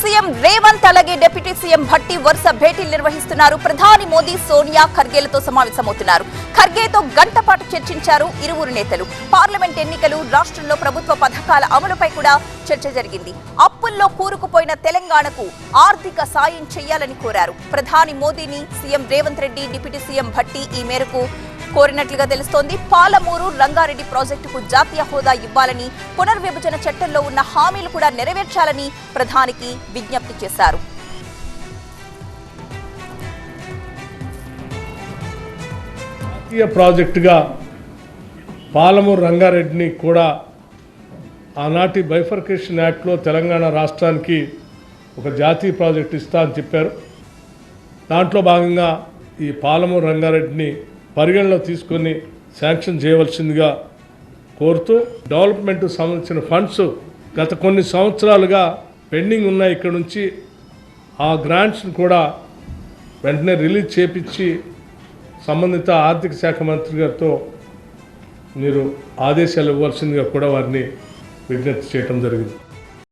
CM Revanth అలాగే deputy CM Bhatti వరుస భేటీలు నిర్వహిస్తున్నారు. ప్రధాని మోదీ సోనియా ఖర్గేలతో సమావేశమవుతున్నారు. ఖర్గేతో గంట పాటు చర్చించారు ఇరువురు నేతలు. పార్లమెంట్ ఎన్నికలు రాష్ట్రంలో ప్రభుత్వ పథకాల అమలుపై కూడా చర్చ జరిగింది. అప్పుల్లో కూరుకుపోయిన తెలంగాణకు ఆర్థిక సాయం చేయాలని కోరారు. ప్రధాని మోదీని CM Revanth Reddy deputy CM Bhatti ఈ మేరకు కోరినట్లుగా తెలుస్తోంది. పాలమూరు రంగారెడ్డి ప్రాజెక్టుకు జాతీయ హోదా ఇవ్వాలని పునర్విభజన చట్టంలో ఉన్న హామీలు కూడా నెరవేర్చాలని ప్రధానికి విజ్ఞప్తి చేశారు. జాతీయ ప్రాజెక్టుగా పాలమూరు రంగారెడ్డిని కూడా ఆనాటి బైఫర్కేషన్ యాక్ట్లో తెలంగాణ రాష్ట్రానికి ఒక జాతీయ ప్రాజెక్టు ఇస్తా అని చెప్పారు. దాంట్లో భాగంగా ఈ పాలమూరు రంగారెడ్డిని పరిగణలో తీసుకొని శాంక్షన్ చేయవలసిందిగా కోరుతూ డెవలప్మెంట్ సంబంధించిన ఫండ్స్ గత కొన్ని సంవత్సరాలుగా పెండింగ్ ఉన్నాయి ఇక్కడ నుంచి. ఆ గ్రాంట్స్ని కూడా వెంటనే రిలీజ్ చేపించి సంబంధిత ఆర్థిక శాఖ మంత్రి గారితో మీరు ఆదేశాలు ఇవ్వాల్సిందిగా కూడా వారిని విజ్ఞప్తి చేయడం జరిగింది.